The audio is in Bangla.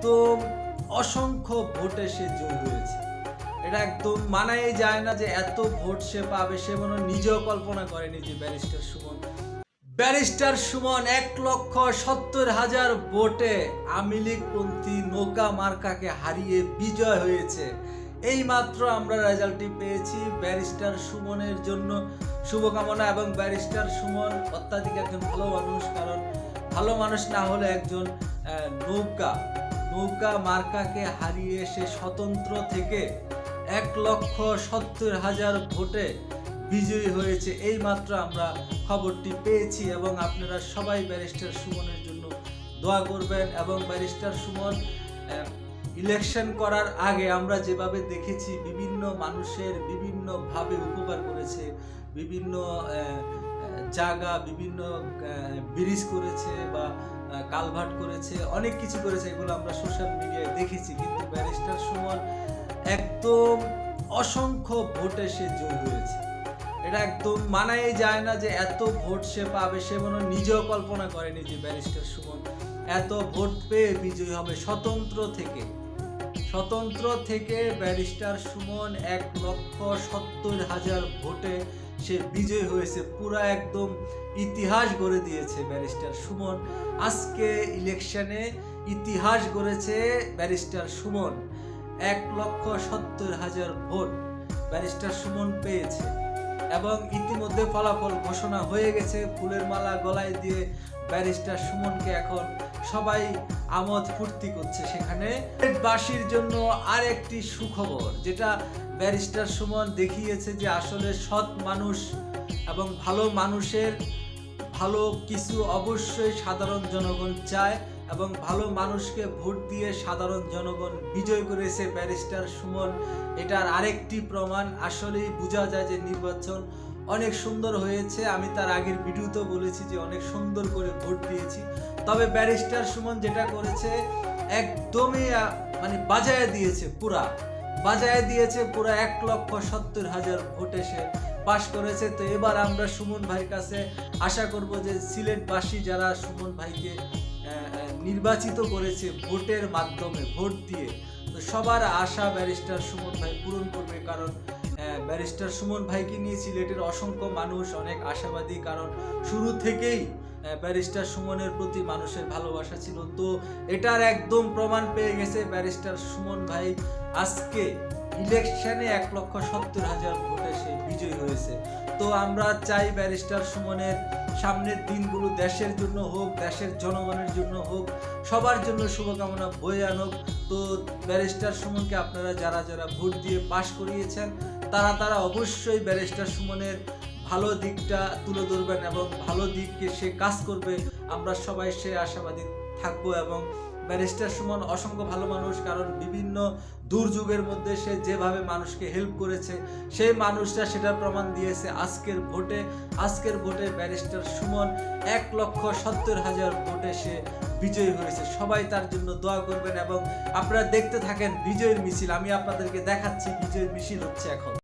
একদম অসংখ্য ভোটে সে জয়ী হয়েছে এটা একদম মানাই যায় না যে এত ভোট সে পাবে, সে মনে নিজেও কল্পনা করেনি যে ব্যারিস্টার সুমন। ব্যারিস্টার সুমন এক লক্ষ সত্তর হাজার ভোটে আওয়ামী লীগপন্থী নৌকা মার্কাকে হারিয়ে বিজয় হয়েছে। এই মাত্র আমরা রেজাল্টটি পেয়েছি ব্যারিস্টার সুমনের জন্য। শুভকামনা এবং ব্যারিস্টার সুমন অত্যাধিক একজন ভালো মানুষ, কারণ ভালো মানুষ না হলে একজন নৌকা। নৌকা মার্কাকে হারিয়ে সে স্বতন্ত্র থেকে এক লক্ষ সত্তর হাজার ভোটে বিজয়ী হয়েছে। এই মাত্র আমরা খবরটি পেয়েছি এবং আপনারা সবাই ব্যারিস্টার সুমনের জন্য দোয়া করবেন এবং ব্যারিস্টার সুমন ইলেকশন করার আগে আমরা যেভাবে দেখেছি, বিভিন্ন মানুষের বিভিন্নভাবে উপকার করেছে, বিভিন্ন জায়গা, বিভিন্ন ব্রিজ করেছে বা কালভার্ট করেছে, অনেক কিছু করেছে, এগুলো আমরা সোশ্যাল মিডিয়ায় দেখেছি, কিন্তু ব্যারিস্টার সুমন একদম অসংখ্য ভোটে সে জয়ী হয়েছে। এটা একদম মানাই যায় না যে এত ভোট সে পাবে, সে মনে নিজেও কল্পনা করেনি যে ব্যারিস্টার সুমন এত ভোট পেয়ে বিজয়ী হবে। স্বতন্ত্র থেকে স্বতন্ত্র থেকে ব্যারিস্টার সুমন এক লক্ষ সত্তর হাজার ভোটে সে বিজয় হয়েছে, পুরা একদম ইতিহাস গড়ে দিয়েছে ব্যারিস্টার সুমন। আজকে ইলেকশনে ইতিহাস গড়েছে ব্যারিস্টার সুমন। এক লক্ষ সত্তর হাজার ভোট ব্যারিস্টার সুমন পেয়েছে। এবং ইতিমধ্যে ফলাফল ঘোষণা হয়ে গেছে। ফুলের মালা গলায় দিয়ে ব্যারিস্টার সুমনকে এখন সবাই আমোদ ফুর্তি করছে সেখানে। বাসীর জন্য আর একটি সুখবর, যেটা ব্যারিস্টার সুমন দেখিয়েছে যে আসলে সৎ মানুষ এবং ভালো মানুষের ভালো কিছু অবশ্যই সাধারণ জনগণ চায়। এবং ভালো মানুষকে ভোট দিয়ে সাধারণ জনগণ বিজয় করেছে ব্যারিস্টার সুমন। এটার আরেকটি প্রমাণ, আসলেই বোঝা যায় যে নির্বাচন অনেক সুন্দর হয়েছে। আমি তার আগের ভিডিওতেও বলেছি যে অনেক সুন্দর করে ভোট দিয়েছি। তবে ব্যারিস্টার সুমন যেটা করেছে, একদমই মানে বাজায় দিয়েছে পুরা। বাজায় দিয়েছে পুরা এক লক্ষ সত্তর হাজার ভোটে সে পাশ করেছে। তো এবার আমরা সুমন ভাইয়ের কাছে আশা করব যে সিলেটবাসী যারা সুমন ভাইকে নির্বাচিত করেছে ভোটের মাধ্যমে, ভোট দিয়ে। তো সবার আশা ব্যারিস্টার সুমন ভাই পূরণ করবে কারণ ব্যারিস্টার সুমন ভাইকে নিয়ে সিলেটের অসংখ্য মানুষ অনেক আশাবাদী কারণ শুরু থেকেই ব্যারিস্টার সুমনের প্রতি মানুষের ভালোবাসা ছিল। তো এটার একদম প্রমাণ পেয়ে গেছে ব্যারিস্টার সুমন ভাই আজকে। ইলেকশনে এক লক্ষ সত্তর হাজার ভোটে সে বিজয়ী হয়েছে। তো আমরা চাই ব্যারিস্টার সুমনের সামনের দিনগুলো দেশের জন্য হোক, দেশের জনগণের জন্য হোক, সবার জন্য শুভকামনা বয়ে আনুক। তো ব্যারিস্টার সুমনকে আপনারা যারা যারা ভোট দিয়ে পাশ করিয়েছেন, তারা তারা অবশ্যই ব্যারিস্টার সুমনের ভালো দিকটা তুলে ধরবেন এবং ভালো দিককে সে কাজ করবে। আমরা সবাই সে আশাবাদী থাকব এবং ব্যারিস্টার সুমন অসংখ্য ভালো মানুষ, কারণ বিভিন্ন দুর্যোগের মধ্যে সে যেভাবে মানুষকে হেল্প করেছে, সেই মানুষটা সেটার প্রমাণ দিয়েছে আজকের ভোটে। আজকের ভোটে ব্যারিস্টার সুমন এক লক্ষ সত্তর হাজার ভোটে সে বিজয়ী হয়েছে। সবাই তার জন্য দোয়া করবেন এবং আপনারা দেখতে থাকেন বিজয়ের মিছিল। আমি আপনাদেরকে দেখাচ্ছি বিজয়ের মিছিল হচ্ছে এখন।